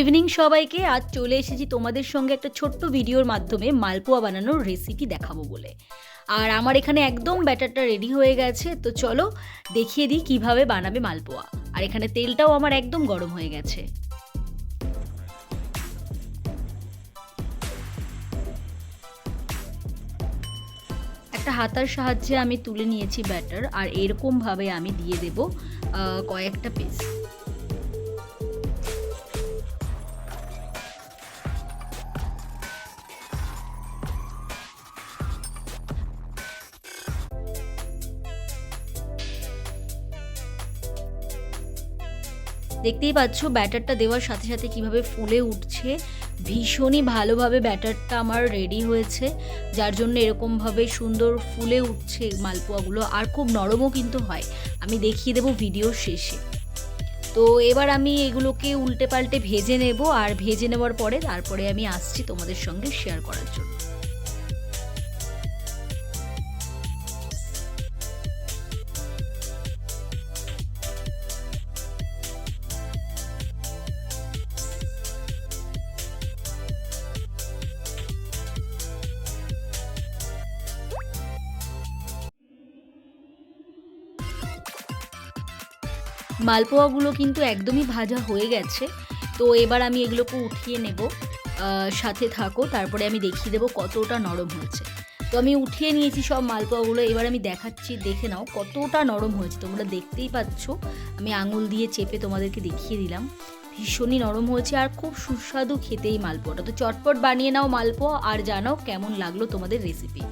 Evening সবাইকে। আজ চলে এসেছি তোমাদের সঙ্গে একটা ছোট্ট ভিডিওর মাধ্যমে মালপোয়া বানানোর রেসিপি দেখাবো বলে। আর আমার এখানে একদম ব্যাটারটা রেডি হয়ে গেছে, তো চলো দেখিয়ে দিই কীভাবে বানাবে মালপোয়া। আর এখানে তেলটাও আমার একদম গরম হয়ে গেছে। একটা হাতার সাহায্যে আমি তুলে নিয়েছি ব্যাটার, আর এরকমভাবে আমি দিয়ে দেব কয়েকটা পিস দেখতেই পাচ্ছ ব্যাটারটা দেওয়ার সাথে সাথে কীভাবে ফুলে উঠছে। ভীষণই ভালোভাবে ব্যাটারটা আমার রেডি হয়েছে। যার জন্য এরকমভাবে সুন্দর ফুলে উঠছে মালপোয়াগুলো। আর খুব নরমও কিন্তু হয়। আমি দেখিয়ে দেবো ভিডিওর শেষে। তো এবার আমি এগুলোকে উল্টে পাল্টে ভেজে নেব। আর ভেজে নেওয়ার পরে তারপরে আমি আসছি তোমাদের সঙ্গে শেয়ার করার জন্য। মালপোয়াগুলো কিন্তু একদমই ভাজা হয়ে গেছে। তো এবার আমি এগুলোকে উঠিয়ে নেব। সাথে থাকো, তারপরে আমি দেখিয়ে দেবো কতটা নরম হয়েছে। তো আমি উঠিয়ে নিয়েছি সব মালপোয়াগুলো, এবার আমি দেখাচ্ছি, দেখে নাও কতটা নরম হয়েছে। তোমরা দেখতেই পাচ্ছ, আমি আঙুল দিয়ে চেপে তোমাদেরকে দেখিয়ে দিলাম। ভীষণই নরম হয়েছে আর খুব সুস্বাদু খেতে এই মালপোয়াটা। তো চটপট বানিয়ে নাও মালপোয়া, আর জানাও কেমন লাগল তোমাদের রেসিপি